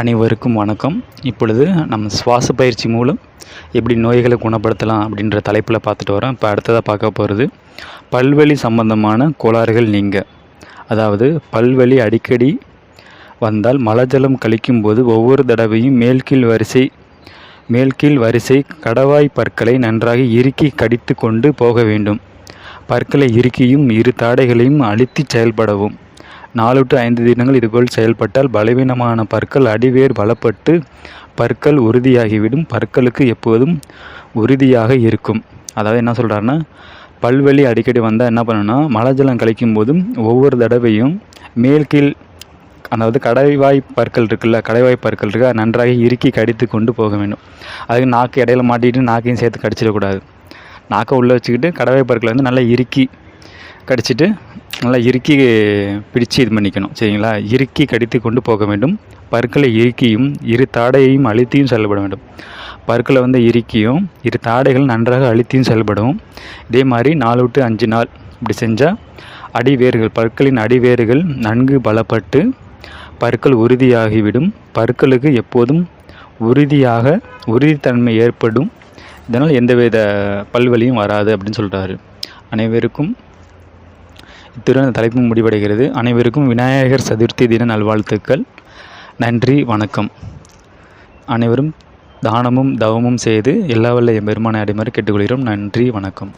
அனைவருக்கும் வணக்கம். இப்பொழுது நம்ம சுவாச பயிற்சி மூலம் எப்படி நோய்களை குணப்படுத்தலாம் அப்படின்ற தலைப்பில் பார்த்துட்டு வரோம். இப்போ அடுத்ததாக பார்க்க போகிறது பல்வழி சம்பந்தமான கோளாறுகள் நீங்க. அதாவது பல்வழி அடிக்கடி வந்தால் மலஜலம் கழிக்கும்போது ஒவ்வொரு தடவையும் மேல்கீழ் வரிசை மேல்கீழ் வரிசை கடவாய் பற்களை நன்றாக இறுக்கி கடித்து கொண்டு போக வேண்டும். பற்களை இறுக்கியும் இரு தாடைகளையும் அழுத்தி செயல்படவும். நாலு டு ஐந்து தினங்கள் இதுபோல் செயல்பட்டால் பலவீனமான பற்கள் அடிவேர் பலப்பட்டு பற்கள் உறுதியாகிவிடும். பற்களுக்கு எப்போதும் உறுதியாக இருக்கும். அதாவது என்ன சொல்கிறாருன்னா பல்வலி அடிக்கடி வந்தால் என்ன பண்ணணும்னா மலஜலம் கழிக்கும் போதும் ஒவ்வொரு தடவையும் மேல் கீழ் அதாவது கடைவாய் பற்கள் இருக்குல்ல கடைவாய் பற்கள் இருக்குது நன்றாக இறுக்கி கடித்து கொண்டு போக வேண்டும். அதுக்கு நாக்கு இடையில மாட்டிட்டு நாக்கையும் சேர்த்து கடிச்சிடக்கூடாது. நாக்கை உள்ளே வச்சுக்கிட்டு கடவை பற்களை வந்து நல்லா இறுக்கி கடிச்சிட்டு நல்லா இறுக்கி பிடிச்சு இது பண்ணிக்கணும். சரிங்களா? இறுக்கி கடித்து கொண்டு போக வேண்டும். பற்களை இறுக்கியும் இரு தாடையையும் அழுத்தியும் செயல்பட வேண்டும். பற்களை வந்து இறுக்கியும் இரு தாடைகள் நன்றாக அழுத்தியும் செயல்படும். இதே மாதிரி நாலு விட்டு அஞ்சு நாள் இப்படி செஞ்சால் அடிவேர்கள் பற்களின் அடிவேர்கள் நன்கு பலப்பட்டு பற்கள் உறுதியாகிவிடும். பற்களுக்கு எப்போதும் உறுதியாக உறுதித்தன்மை ஏற்படும். இதனால் எந்தவித பல்வலியும் வராது அப்படின்னு சொல்கிறாரு அனைவருக்கும் இத்துடன் இந்த தலைப்பு முடிவடைகிறது. அனைவருக்கும் விநாயகர் சதுர்த்தி தின நல்வாழ்த்துக்கள். நன்றி வணக்கம். அனைவரும் தானமும் தவமும் செய்து எல்லா வல்ல எம்பெருமான அடைமாறு கேட்டுக்கொள்கிறோம். நன்றி வணக்கம்.